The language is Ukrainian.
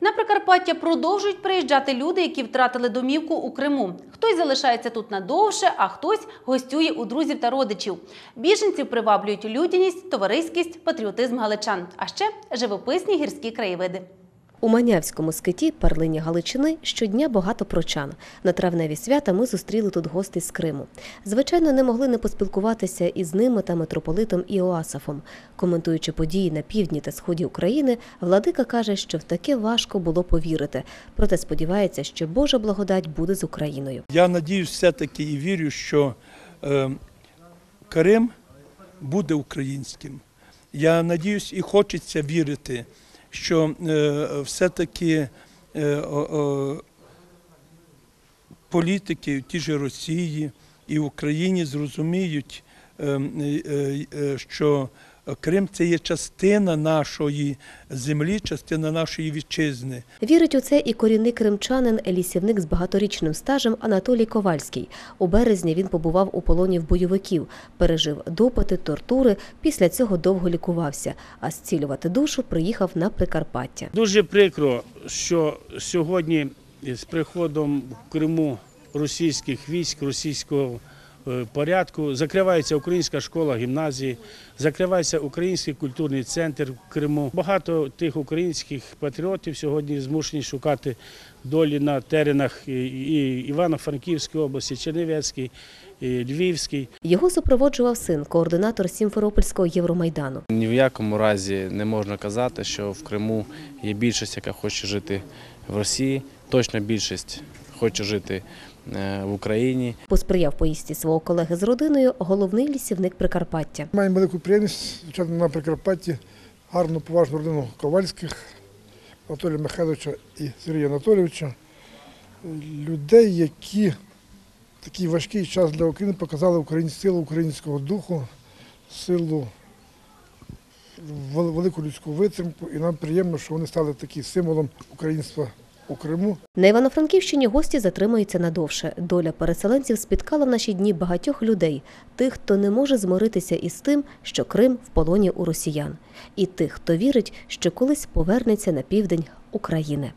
На Прикарпаття продовжують приїжджати люди, які втратили домівку у Криму. Хтось залишається тут надовше, а хтось гостює у друзів та родичів. Біженців приваблюють людяність, товариськість, патріотизм галичан, а ще живописні гірські краєвиди. У Манявському скиті перлині Галичини щодня багато прочан. На травневі свята ми зустріли тут гостей з Криму. Звичайно, не могли не поспілкуватися із ними та митрополитом Іоасафом. Коментуючи події на півдні та сході України, владика каже, що в таке важко було повірити. Проте сподівається, що Божа благодать буде з Україною. Я надіюсь все-таки і вірю, що е, Крим буде українським. Я надіюсь і хочеться вірити, що е, все-таки політики в тій же Росії і в Україні зрозуміють, е, е, е, що Крим це є частина нашої землі, частина нашої вітчизни. Вірить у це і корінний кримчанин, лісівник з багаторічним стажем Анатолій Ковальський. У березні він побував у полоні в бойовиків, пережив допити, тортури. Після цього довго лікувався, а зцілювати душу приїхав на Прикарпаття. Дуже прикро, що сьогодні з приходом в Криму російських військ, російського порядку закривається українська школа, гімназії, закривається український культурний центр в Криму. Багато тих українських патріотів сьогодні змушені шукати долі на теренах і- Івано-Франківської області, Чернівецькій, і Львівській. Його супроводжував син, координатор Сімферопольського Євромайдану. Ні в якому разі не можна казати, що в Криму є більшість, яка хоче жити в Росії. Точно більшість хоче жити е, в Україні. Посприяв поїздці свого колеги з родиною головний лісівник Прикарпаття. Маємо велику приємність звичайно, на Прикарпатті гарну поважну родину Ковальських, Анатолія Михайловича і Сергія Анатолійовича. Людей, які такий важкий час для України показали українську силу українського духу, силу, велику людську витримку. І нам приємно, що вони стали таким символом українства у Криму. На Івано-Франківщині гості затримаються надовше. Доля переселенців спіткала в наші дні багатьох людей, тих, хто не може змиритися із тим, що Крим в полоні у росіян, і тих, хто вірить, що колись повернеться на південь України.